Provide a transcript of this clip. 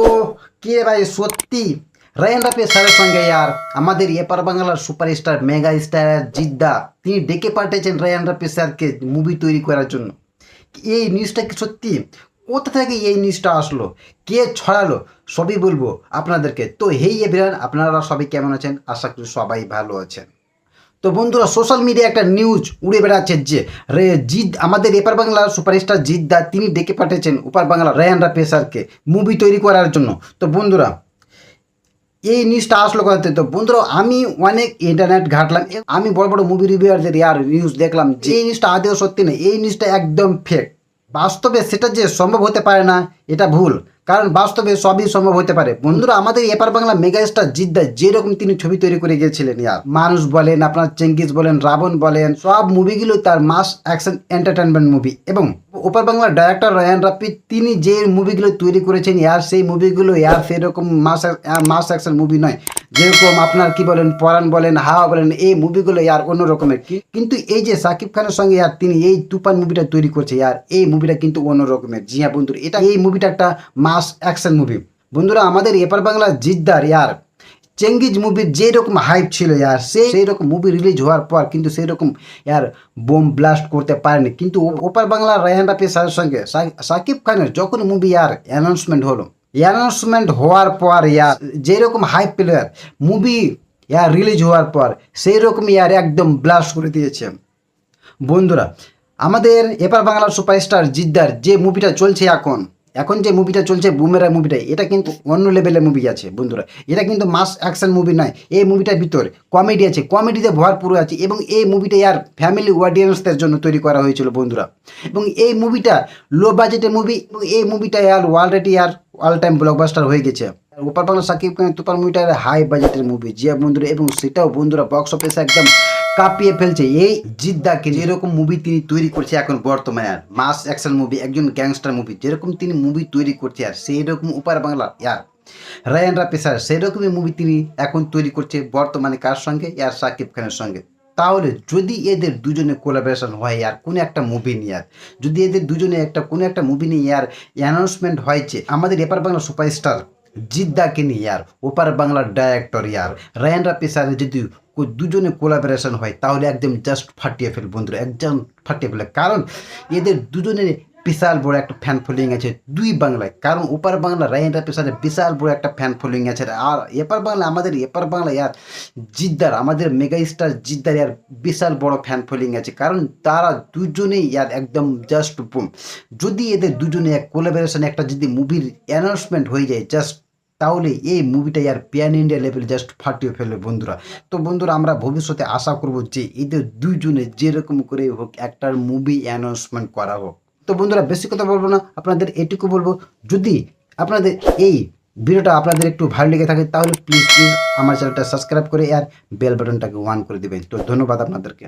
তো কে ভাই সত্যি? রায়ান রাফি স্যারের সঙ্গে আর আমাদের এপার বাংলার সুপারস্টার মেগা স্টার জিদ্দা, তিনি ডেকে পাঠিয়েছেন রায়ান রাফি স্যারকে মুভি তৈরি করার জন্য। এই নিউজটা কি সত্যি? কোথা থেকে এই নিউজটা আসলো? কে ছড়ালো? সবই বলব আপনাদেরকে। তো হেই এভরিওয়ান, আপনারা সবাই কেমন আছেন? আশা করি সবাই ভালো আছেন। তো বন্ধুরা সোশ্যাল মিডিয়া একটা নিউজ উড়ে বেড়াচ্ছে যে রে জিদ আমাদের এপার বাংলার সুপারস্টার জিদ্দা তিনি ডেকে পাঠিয়েছেন উপার বাংলা রায়ান রাফি স্যারকে মুভি তৈরি করার জন্য। তো বন্ধুরা, এই নিউজটা আসলো কথাতে তো বন্ধুরা, আমি অনেক ইন্টারনেট ঘাটলাম, আমি বড় বড় মুভি রিভিউয়ারদের ইয়ার নিউজ দেখলাম যে এই নিউজটা আদেও সত্যি না, এই নিউজটা একদম ফেক বাস্তবে সেটা যে সম্ভব হতে পারে না, এটা ভুল। কারণ বাস্তবে সবই সম্ভব হতে পারে। বন্ধুরা, আমাদের এপার বাংলা মেগা স্টার জিদ্দা যেরকম তিনি ছবি তৈরি করে গিয়েছিলেন, ইয়ার। মানুষ বলেন, আপনার চেঙ্গিস বলেন, রাবণ বলেন, সব মুভিগুলো তার মাস অ্যাকশন এন্টারটেনমেন্ট মুভি। এবং ওপার বাংলার ডাইরেক্টর রয়ান রাফি তিনি যে মুভিগুলো তৈরি করেছেন, ইয়ার, সেই মুভিগুলো, ইয়ার, সেরকম মাস মাস অ্যাকশন মুভি নয়। যেরকম আপনার কি বলেন, পরাণ বলেন, হাওয়া বলেন, এই মুভিগুলো ইয়ার অন্য রকমের। কি- কিন্তু এই যে সাকিব খানের সঙ্গে ইয়ার তিনি এই তুফান মুভিটা তৈরি করছে ইয়ার এই মুভিটা কিন্তু অন্য রকমের। জি হ্যাঁ বন্ধুরা, এটা এই মুভিটা একটা মাস অ্যাকশন মুভি বন্ধুরা, আমাদের এপার বাংলা জিদ্দার ইয়ার, চেঙ্গিজ মুভির যেরকম হাইপ ছিল ইয়ার, সেই সেই রকম মুভি রিলিজ হওয়ার পর কিন্তু সেই রকম ইয়ার বোম ব্লাস্ট করতে পারেনি। কিন্তু ওপার বাংলার রায়হান রাফি স্যারের সঙ্গে সাকিব খানের যখন মুভি ইয়ার অ্যানাউন্সমেন্ট হলো অ্যানাউন্সমেন্ট হওয়ার পর ইয়ার যেরকম হাই প্লেয়ার মুভি ইয়ার রিলিজ হওয়ার পর সেই রকম ইয়ার একদম ব্লাস্ট করে দিয়েছে। বন্ধুরা, আমাদের এপার বাংলার সুপারস্টার জিদ্দার যে মুভিটা চলছে এখন এখন যে মুভিটা চলছে বুমেরা মুভিটা এটা কিন্তু অন্য লেভেলের মুভি আছে, বন্ধুরা। এটা কিন্তু মাস অ্যাকশন মুভি নয়, এই মুভিটার ভিতর কমেডি আছে কমেডিতে ভরপুর আছে এবং এই মুভিটা ইয়ার ফ্যামিলি অডিয়েন্সদের জন্য তৈরি করা হয়েছিল, বন্ধুরা। এবং এই মুভিটা লো বাজেটের মুভি এবং এই মুভিটা ইয়ার অলরেডি ইয়ার অল টাইম ব্লকবাস্টার হয়ে গেছে। ওপার বাংলা সাকিব খানের তুপার মুভিটা হাই বাজেটের মুভি জিয়া বন্ধুরা, এবং সেটাও বন্ধুরা বক্স অফিসে একদম কাঁপিয়ে ফেলছে। এই জিদ্দাকে যেরকম মুভি তিনি তৈরি করছে এখন বর্তমানে আর মাস অ্যাকশন মুভি একজন গ্যাংস্টার মুভি যেরকম তিনি মুভি তৈরি করছে আর সেই রকম উপার বাংলা ইয়ার। রায়ান রাফি স্যার সেই রকমই মুভি তিনি এখন তৈরি করছে বর্তমানে কার সঙ্গে? ইয়ার সাকিব খানের সঙ্গে। তাহলে যদি এদের দুজনে কোলাবোরেশন হয় আর কোনো একটা মুভি নিয়ে আর, যদি এদের দুজনে একটা, কোনো একটা মুভি নিয়ে আর অ্যানাউন্সমেন্ট হয়েছে, আমাদের এপার বাংলা সুপারস্টার জিদ্দাকে নিয়ে আর, ওপার বাংলার ডাইরেক্টর ইয়ার রায়ান রাফি স্যারের যদি কো- দুজনে কোলাবোরেশন হয়, তাহলে একদম জাস্ট ফাটিয়ে ফেল বন্ধুরা, একদম ফাটিয়ে ফেলে। কারণ এদের দুজনের বিশাল বড় একটা ফ্যান ফলোয়িং আছে দুই বাংলায়। কারণ ওপার বাংলা রায়ান স্যারের বিশাল বড় একটা ফ্যান ফলোয়িং আছে। আর এপার বাংলা, আমাদের এপার বাংলা ইয়ার জিদ্দার, আমাদের মেগা স্টার জিদ্দার ইয়ার বিশাল বড় ফ্যান ফলোয়িং আছে। কারণ তারা দুজনেই ইয়ার একদম জাস্ট বুম যদি এদের দুজনে এক কোলাবোরেশন একটা যদি মুভির অ্যানাউন্সমেন্ট হয়ে যায় জাস্ট তাহলে এই মুভিটা ইয়ার প্যান ইন্ডিয়া লেভেল জাস্ট ফাটিয়ে ফেলবে বন্ধুরা। তো বন্ধুরা, আমরা ভবিষ্যতে আশা করব যে এদের দুইজনে যেরকম করে হোক একটার মুভি অ্যানাউন্সমেন্ট করা হোক। তো বন্ধুরা, বেশি কথা বলব না, আপনাদের এটুকু বলব, যদি আপনাদের এই ভিডিওটা আপনাদের একটু ভালো লেগে থাকে, তাহলে প্লিজ প্লিজ আমার চ্যানেলটা সাবস্ক্রাইব করে আর বেল বাটনটাকে অন করে দেবেন। তো ধন্যবাদ আপনাদেরকে।